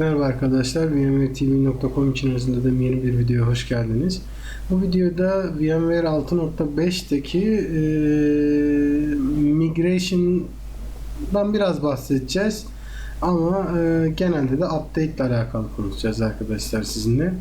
Merhaba arkadaşlar, VMwareTV.com içerisinde de yeni bir videoya hoş geldiniz. Bu videoda VMware 6.5'teki e, migration'dan biraz bahsedeceğiz. Ama e, genelde de update ile alakalı konuşacağız arkadaşlar sizinle.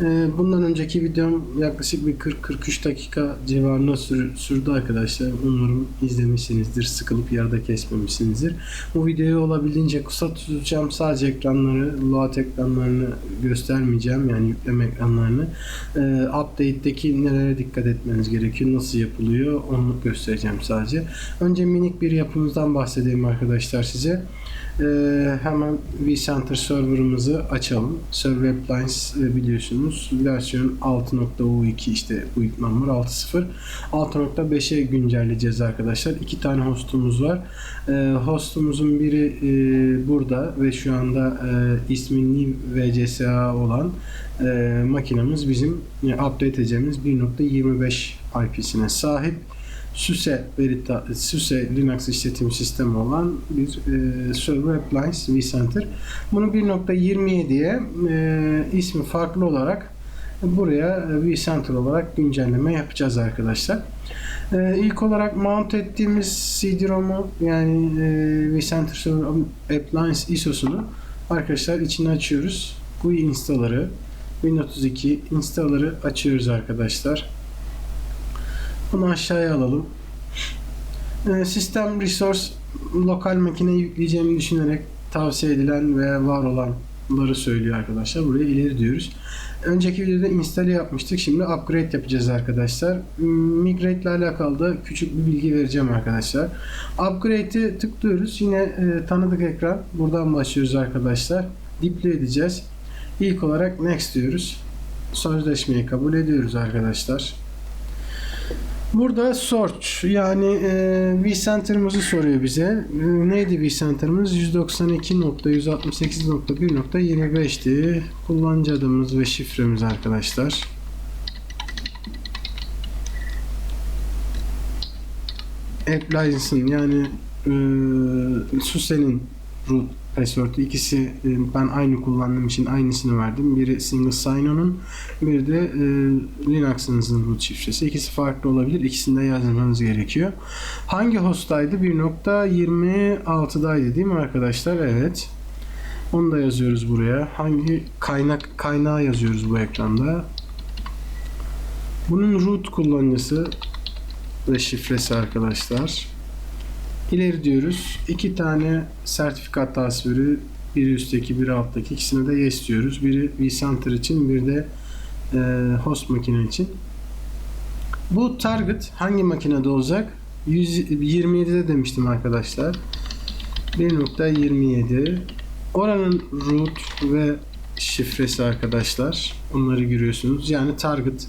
Ee, Bundan önceki videom yaklaşık bir 40-43 dakika civarında sür- sürdü arkadaşlar. Umarım izlemişsinizdir, sıkılıp yarıda kesmemişsinizdir. Bu videoyu olabildiğince kısa tutacağım. Sadece ekranları, load ekranlarını göstermeyeceğim. Yani yükleme ekranlarını. Ee, update'deki nelere dikkat etmeniz gerekiyor, nasıl yapılıyor onu göstereceğim sadece. Önce minik bir yapımızdan bahsedeyim arkadaşlar size. Ee, hemen vCenter server'ımızı açalım. Server Appliance e, biliyorsunuz versiyon 6.u2 işte bu ilk number 6.0 6.5'e güncelleyeceğiz arkadaşlar. İki tane hostumuz var. Ee, hostumuzun biri e, burada ve şu anda e, ismi VCSA olan e, makinemiz bizim e, update edeceğimiz 1.25 IP'sine sahip. SUSE Verita, SUSE Linux işletim sistemi olan bir e, Server Appliance vCenter. Bunu 1.27'ye e, ismi farklı olarak buraya e, vCenter olarak güncelleme yapacağız arkadaşlar. E, ilk olarak mount ettiğimiz CD-ROM'u yani e, vCenter Server Appliance ISO'sunu arkadaşlar içine açıyoruz. GUI installer'ı Win32 installer'ı açıyoruz arkadaşlar. Bunu aşağıya alalım. Ee, Sistem Resource lokal makineye yükleyeceğimi düşünerek tavsiye edilen veya var olanları söylüyor arkadaşlar. Buraya ileri diyoruz. Önceki videoda install yapmıştık. Şimdi upgrade yapacağız arkadaşlar. Migrate ile alakalı da küçük bir bilgi vereceğim arkadaşlar. Upgrade'i tıklıyoruz. Yine e, tanıdık ekran. Buradan başlıyoruz arkadaşlar. Deploy edeceğiz. İlk olarak next diyoruz. Sözleşmeyi kabul ediyoruz arkadaşlar. Burada search yani e, vCenter'ımızı soruyor bize. E, neydi vCenter'ımız? 192.168.1.25'ti. Kullanıcı adımız ve şifremiz arkadaşlar. Appliance'ın yani e, SUSE'nin root password'ü ikisi e, ben aynı kullandığım için aynısını verdim. Biri single sign-on'un bir de e, Linux'ınızın root şifresi. İkisi farklı olabilir. İkisini de yazmanız gerekiyor. Hangi host'taydı? 1.26'daydı değil mi arkadaşlar? Evet. Onu da yazıyoruz buraya. Hangi kaynak kaynağı yazıyoruz bu ekranda. Bunun root kullanıcısı ve şifresi arkadaşlar. İleri diyoruz. İki tane sertifikat tasviri biri üstteki biri alttaki ikisine de yes diyoruz. Biri vCenter için bir de e, host makine için. Bu target hangi makinede olacak? 127'de demiştim arkadaşlar. 1.27 Oranın root ve şifresi arkadaşlar. Bunları görüyorsunuz. Yani target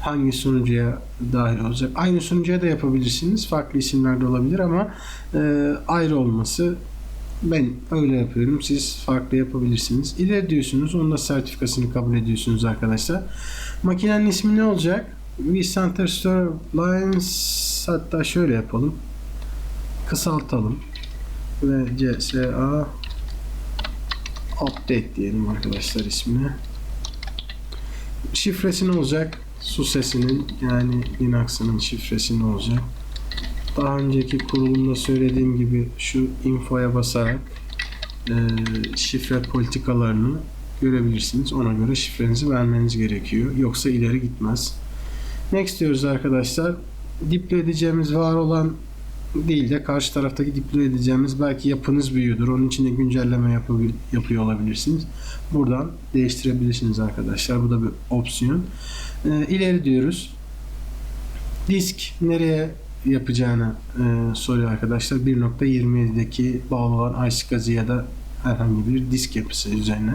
hangi sunucuya dahil olacak. Aynı sunucuya da yapabilirsiniz. Farklı isimlerde olabilir ama e, ayrı olması ben öyle yapıyorum. Siz farklı yapabilirsiniz. İleri diyorsunuz. Onun da sertifikasını kabul ediyorsunuz arkadaşlar. Makinenin ismi ne olacak? vCenter Store Lines hatta şöyle yapalım. Kısaltalım. Ve CSA Update diyelim arkadaşlar ismine. Şifresi ne olacak? SUSE'sinin yani Linux'ının şifresi ne olacak? Daha önceki kurulumda söylediğim gibi şu infoya basarak e, şifre politikalarını görebilirsiniz. Ona göre şifrenizi vermeniz gerekiyor. Yoksa ileri gitmez. Next diyoruz arkadaşlar. Deploy edeceğimiz var olan değil de karşı taraftaki deploy edeceğimiz belki yapınız büyüyordur. Onun için de güncelleme yapabil- yapıyor olabilirsiniz. Buradan değiştirebilirsiniz arkadaşlar. Bu da bir opsiyon. Ee, ileri diyoruz. Disk nereye yapacağını e, soruyor arkadaşlar. 1.27'deki bağlı olan iSCSI ya da herhangi bir disk yapısı üzerine.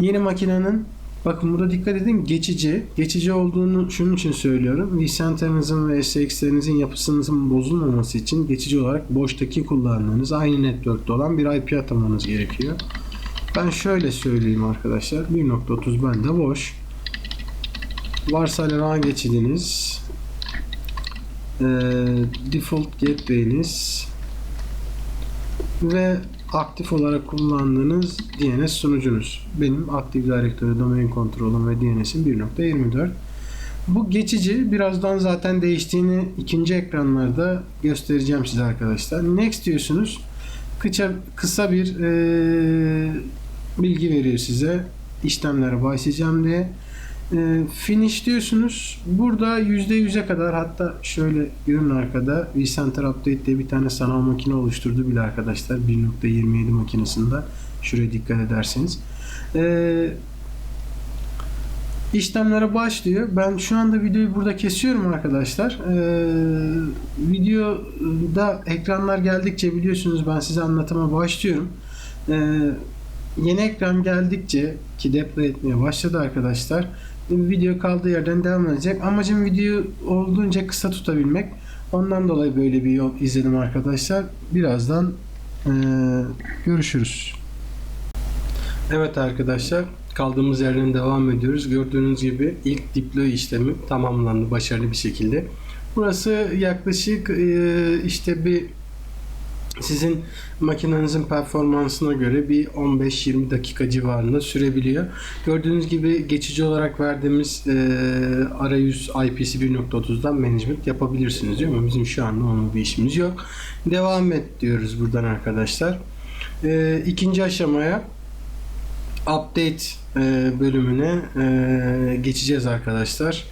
Yeni makinenin bakın burada dikkat edin geçici. Geçici olduğunu şunun için söylüyorum. vCenter'ınızın ve SX'lerinizin yapısınızın bozulmaması için geçici olarak boştaki kullandığınız aynı network'te olan bir IP atamanız gerekiyor. Ben şöyle söyleyeyim arkadaşlar. 1.30 bende boş. Varsayılan geçidiniz. Ee, default gateway'iniz ve aktif olarak kullandığınız DNS sunucunuz. Benim Active Directory Domain Control'um ve DNS'im 1.24. Bu geçici. Birazdan zaten değiştiğini ikinci ekranlarda göstereceğim size arkadaşlar. Next diyorsunuz. Kısa, kısa bir eee, bilgi veriyor size. İşlemlere başlayacağım diye. Eee, finish diyorsunuz. Burada %100'e kadar hatta şöyle görün arkada vCenter Update diye bir tane sanal makine oluşturdu bile arkadaşlar. 1.27 makinesinde. Şuraya dikkat ederseniz. Eee işlemlere başlıyor. Ben şu anda videoyu burada kesiyorum arkadaşlar. Ee, videoda ekranlar geldikçe biliyorsunuz ben size anlatıma başlıyorum. Ee, yeni ekran geldikçe ki deploy etmeye başladı arkadaşlar. Video kaldığı yerden devam edecek. Amacım videoyu olduğunca kısa tutabilmek. Ondan dolayı böyle bir yol izledim arkadaşlar. Birazdan ee, görüşürüz. Evet arkadaşlar kaldığımız yerden devam ediyoruz. Gördüğünüz gibi ilk deploy işlemi tamamlandı başarılı bir şekilde. Burası yaklaşık e, işte bir sizin makinenizin performansına göre bir 15-20 dakika civarında sürebiliyor. Gördüğünüz gibi geçici olarak verdiğimiz e, arayüz IPC 1.30'dan management yapabilirsiniz diyor ama bizim şu anda onun bir işimiz yok. Devam et diyoruz buradan arkadaşlar. E, ikinci aşamaya update e, bölümüne e, geçeceğiz arkadaşlar.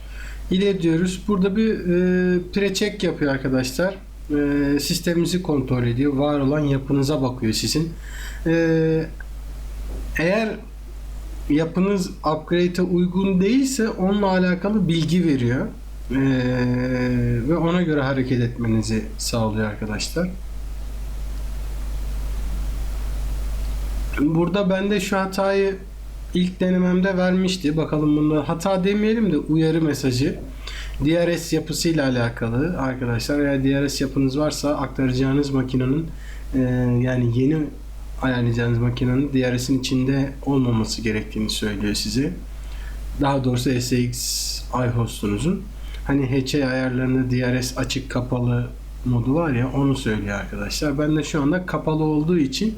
İleri diyoruz. Burada bir e, pre-check yapıyor arkadaşlar. E, sistemimizi kontrol ediyor. Var olan yapınıza bakıyor sizin. E, eğer yapınız upgrade'e uygun değilse onunla alakalı bilgi veriyor. E, ve ona göre hareket etmenizi sağlıyor arkadaşlar. Burada bende şu hatayı ilk denememde vermişti. Bakalım bunda hata demeyelim de uyarı mesajı. DRS yapısıyla alakalı arkadaşlar. Eğer DRS yapınız varsa aktaracağınız makinenin e, yani yeni ayarlayacağınız makinenin DRS'in içinde olmaması gerektiğini söylüyor size. Daha doğrusu SX iHost'unuzun. Hani HA ayarlarında DRS açık kapalı modu var ya onu söylüyor arkadaşlar. Ben de şu anda kapalı olduğu için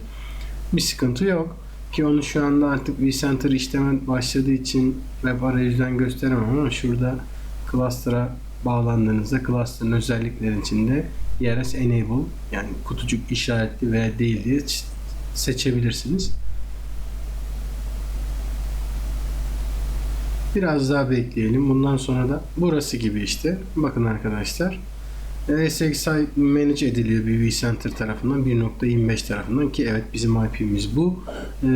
bir sıkıntı yok. Ki onu şu anda artık vCenter işleme başladığı için web arayüzden gösteremem ama şurada cluster'a bağlandığınızda cluster'ın özellikleri içinde DRS enable yani kutucuk işaretli veya değil diye seçebilirsiniz. Biraz daha bekleyelim. Bundan sonra da burası gibi işte. Bakın arkadaşlar. SXI manage ediliyor bir vCenter tarafından 1.25 tarafından ki evet bizim IP'miz bu. Ee,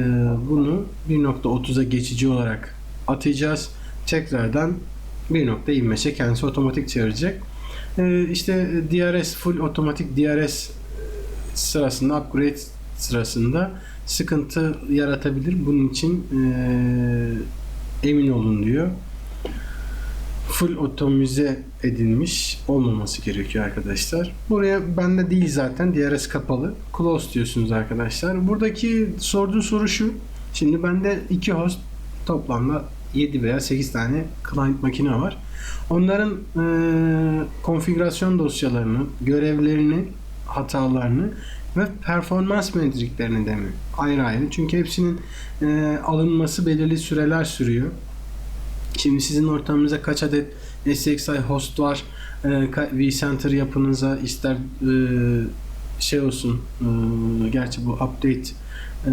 bunu 1.30'a geçici olarak atacağız. Tekrardan 1.25'e kendisi otomatik çevirecek. Ee, işte DRS full otomatik DRS sırasında upgrade sırasında sıkıntı yaratabilir. Bunun için e, emin olun diyor full otomize edilmiş olmaması gerekiyor arkadaşlar. Buraya bende değil zaten. DRS kapalı. Close diyorsunuz arkadaşlar. Buradaki sorduğu soru şu. Şimdi bende iki host toplamda 7 veya 8 tane client makine var. Onların e, konfigürasyon dosyalarını, görevlerini, hatalarını ve performans metriklerini de mi? Ayrı ayrı. Çünkü hepsinin e, alınması belirli süreler sürüyor. Şimdi sizin ortamınızda kaç adet SXI host var? E, vCenter yapınıza ister e, şey olsun e, gerçi bu update e,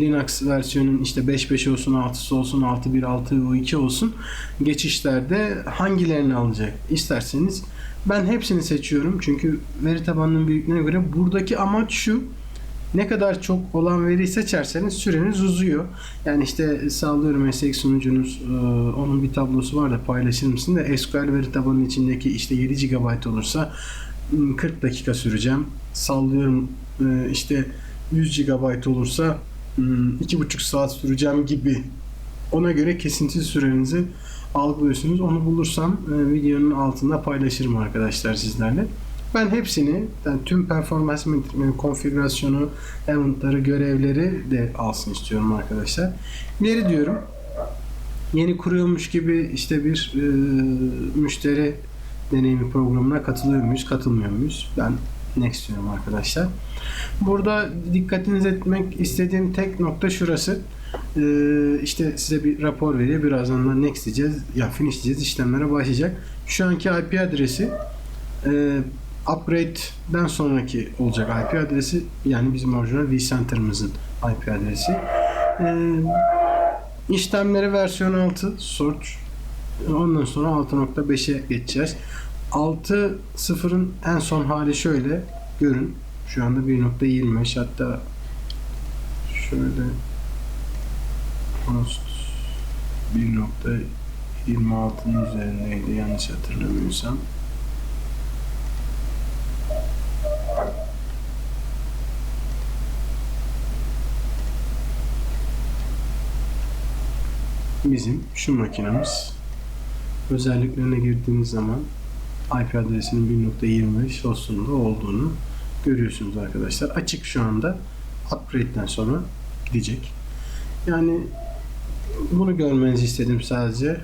Linux versiyonun işte 5.5 olsun 6'sı olsun 6.1 6.2 olsun geçişlerde hangilerini alacak isterseniz ben hepsini seçiyorum çünkü veri tabanının büyüklüğüne göre buradaki amaç şu ne kadar çok olan veriyi seçerseniz süreniz uzuyor. Yani işte sağlıyorum meslek sunucunuz e, onun bir tablosu var da paylaşır mısın da SQL veri tabanının içindeki işte 7 GB olursa 40 dakika süreceğim. Sallıyorum e, işte 100 GB olursa 2,5 saat süreceğim gibi ona göre kesintisiz sürenizi algılıyorsunuz. Onu bulursam e, videonun altında paylaşırım arkadaşlar sizlerle. Ben hepsini, yani tüm performans metrikleri, konfigürasyonu, eventları, görevleri de alsın istiyorum arkadaşlar. İleri diyorum. Yeni kuruyormuş gibi işte bir e, müşteri deneyimi programına katılıyor muyuz, katılmıyor muyuz? Ben Next diyorum arkadaşlar. Burada dikkatiniz etmek istediğim tek nokta şurası. Ee, işte size bir rapor veriyor. Birazdan da next diyeceğiz. Ya finish diyeceğiz. işlemlere başlayacak. Şu anki IP adresi e, upgrade'den sonraki olacak IP adresi yani bizim orijinal vCenter'ımızın IP adresi. Ee, işlemleri versiyon 6 search ondan sonra 6.5'e geçeceğiz. 6.0'ın en son hali şöyle görün. Şu anda 1.25 hatta şöyle host 1.26'nın üzerindeydi yanlış hatırlamıyorsam. Bizim şu makinemiz özelliklerine girdiğiniz zaman IP adresinin 1.25 hostunda olduğunu görüyorsunuz arkadaşlar. Açık şu anda. Upgrade'den sonra gidecek. Yani bunu görmenizi istedim sadece.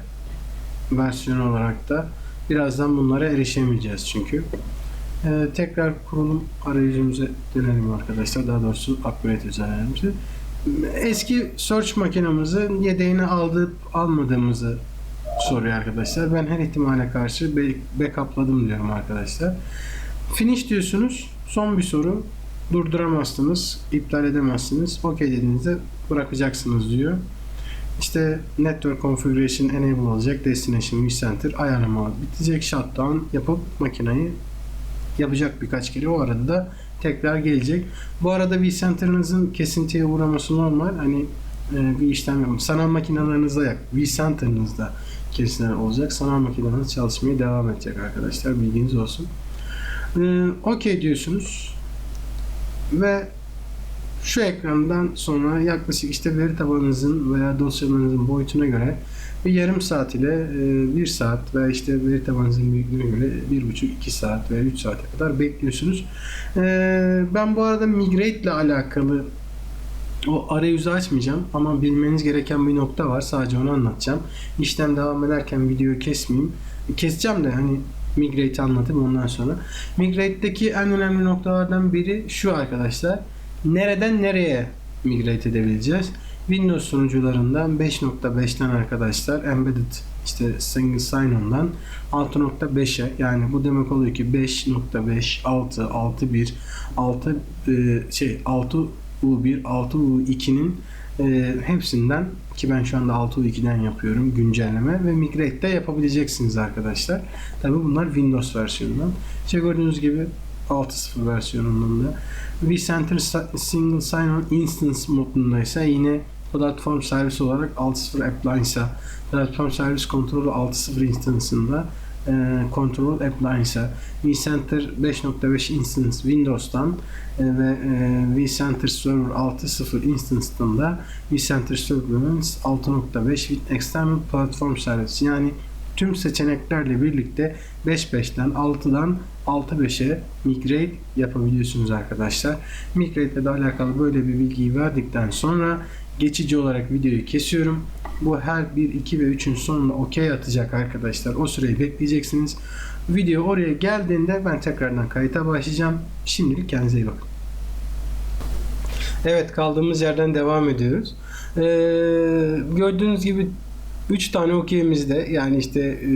Versiyon olarak da birazdan bunlara erişemeyeceğiz çünkü. Ee, tekrar kurulum arayüzümüze dönelim arkadaşlar. Daha doğrusu upgrade özelliğimize. Eski search makinamızı yedeğine aldık almadığımızı soruyor arkadaşlar. Ben her ihtimale karşı backupladım diyorum arkadaşlar. Finish diyorsunuz. Son bir soru. Durduramazsınız, iptal edemezsiniz. OK dediğinizde bırakacaksınız diyor. İşte Network Configuration Enable olacak. Destination vCenter ayarlama bitecek. Shutdown yapıp makineyi yapacak birkaç kere. O arada da tekrar gelecek. Bu arada vCenter'ınızın kesintiye uğraması normal. Hani e, bir işlem yapın. Sanal makinelerinizde yok. vCenter'ınızda kesinler olacak. Sanal makineleriniz çalışmaya devam edecek arkadaşlar. Bilginiz olsun. E, OK diyorsunuz. Ve şu ekrandan sonra yaklaşık işte veri tabanınızın veya dosyalarınızın boyutuna göre bir yarım saat ile e, bir saat veya işte veri tabanınızın büyüklüğüne göre bir buçuk iki saat veya üç saate kadar bekliyorsunuz. E, ben bu arada migrate ile alakalı o arayüzü açmayacağım ama bilmeniz gereken bir nokta var. Sadece onu anlatacağım. İşlem devam ederken videoyu kesmeyeyim. Keseceğim de hani Migrate'i anlatayım ondan sonra. Migrate'deki en önemli noktalardan biri şu arkadaşlar. Nereden nereye migrate edebileceğiz? Windows sunucularından 5.5'ten arkadaşlar embedded işte single sign-on'dan 6.5'e yani bu demek oluyor ki 5.5, 6, 6.1, 6 e, şey 6 U1, 6 U2'nin e, hepsinden ki ben şu anda 6 U2'den yapıyorum güncelleme ve migrate de yapabileceksiniz arkadaşlar. Tabi bunlar Windows versiyonundan. İşte gördüğünüz gibi 6.0 versiyonundan da vCenter Single Sign-On Instance modunda ise yine platform servis olarak 6.0 Appliance'a platform servis kontrolü 6.0 instance'ında Control Appliance'a vCenter 5.5 instance Windows'tan e, ve e, vCenter Server 6.0 instance'dan da vCenter Server'ımız 6.5 with External Platform Service yani tüm seçeneklerle birlikte 5.5'ten 6'dan 6.5'e migrate yapabiliyorsunuz arkadaşlar. Migrate ile alakalı böyle bir bilgiyi verdikten sonra geçici olarak videoyu kesiyorum. Bu her 1, 2 ve 3'ün sonunda OK atacak arkadaşlar. O süreyi bekleyeceksiniz. Video oraya geldiğinde ben tekrardan kayıta başlayacağım. Şimdilik kendinize iyi bakın. Evet kaldığımız yerden devam ediyoruz. Ee, gördüğünüz gibi 3 tane OK'imizde yani işte e,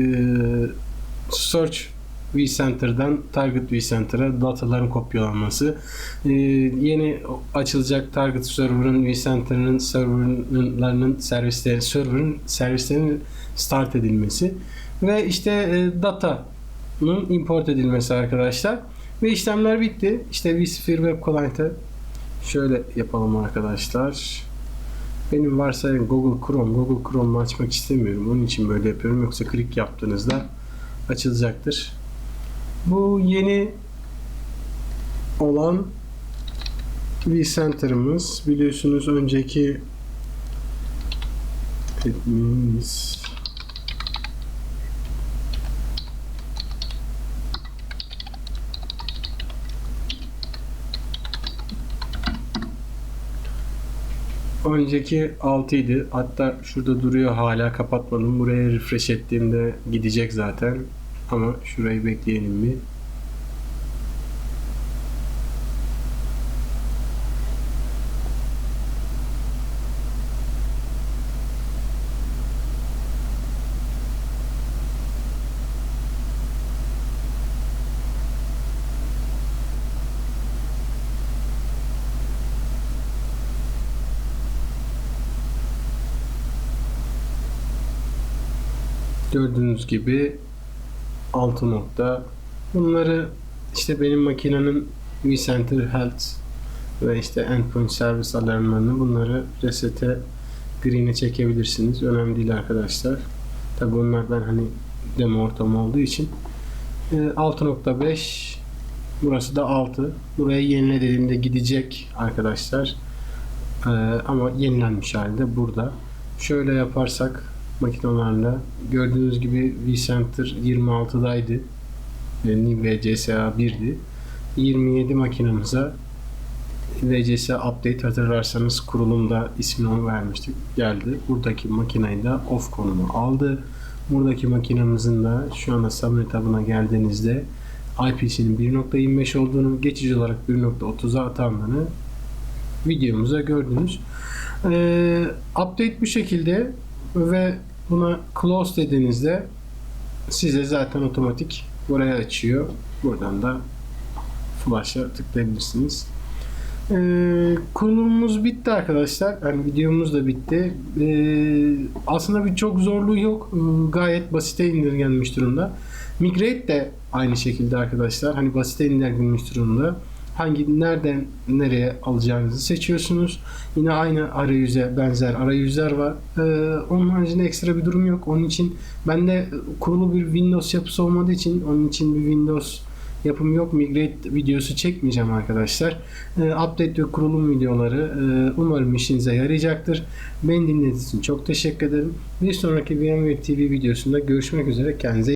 Search vCenter'dan Target vCenter'a dataların kopyalanması, e, yeni açılacak Target server'ın vCenter'ın serverlarının servisleri server'ın servislerinin start edilmesi ve işte e, data'nın import edilmesi arkadaşlar. Ve işlemler bitti. İşte vSphere Web Client'e şöyle yapalım arkadaşlar. Benim varsayım Google Chrome. Google Chrome'u açmak istemiyorum. Onun için böyle yapıyorum. Yoksa klik yaptığınızda açılacaktır. Bu yeni olan vCenter'ımız. Biliyorsunuz önceki admins Önceki 6 idi. Hatta şurada duruyor hala kapatmadım. Buraya refresh ettiğimde gidecek zaten. Ama şurayı bekleyelim bir. Gördüğünüz gibi 6 nokta. Bunları işte benim makinenin vCenter Health ve işte Endpoint Service alarmlarını bunları resete green'e çekebilirsiniz. Önemli değil arkadaşlar. Tabi bunlar ben hani demo ortamı olduğu için Ee, 6.5 burası da 6. Buraya yenile dediğimde gidecek arkadaşlar. Ee, ama yenilenmiş halde burada. Şöyle yaparsak makinalarla gördüğünüz gibi vCenter 26'daydı. Yani VCSA 1'di. 27 makinamıza VCS update hatırlarsanız kurulumda ismini vermiştik. Geldi. Buradaki makineyi de off konumu aldı. Buradaki makinamızın da şu anda subnet tabına geldiğinizde IP'sinin 1.25 olduğunu, geçici olarak 1.30'a atandığını videomuzda gördünüz. Ee, update bu şekilde ve buna close dediğinizde size zaten otomatik buraya açıyor. Buradan da flash'a tıklayabilirsiniz. Ee, kurulumumuz bitti arkadaşlar. Yani videomuz da bitti. Ee, aslında bir çok zorluğu yok. Ee, gayet basite indirgenmiş durumda. Migrate de aynı şekilde arkadaşlar. Hani basite indirgenmiş durumda. Hangi nereden nereye alacağınızı seçiyorsunuz. Yine aynı arayüze benzer arayüzler var. Ee, onun haricinde ekstra bir durum yok. Onun için bende kurulu bir Windows yapısı olmadığı için onun için bir Windows yapım yok. Migrate videosu çekmeyeceğim arkadaşlar. Ee, update ve kurulum videoları e, umarım işinize yarayacaktır. Beni dinlediğiniz için çok teşekkür ederim. Bir sonraki VMware TV videosunda görüşmek üzere. Kendinize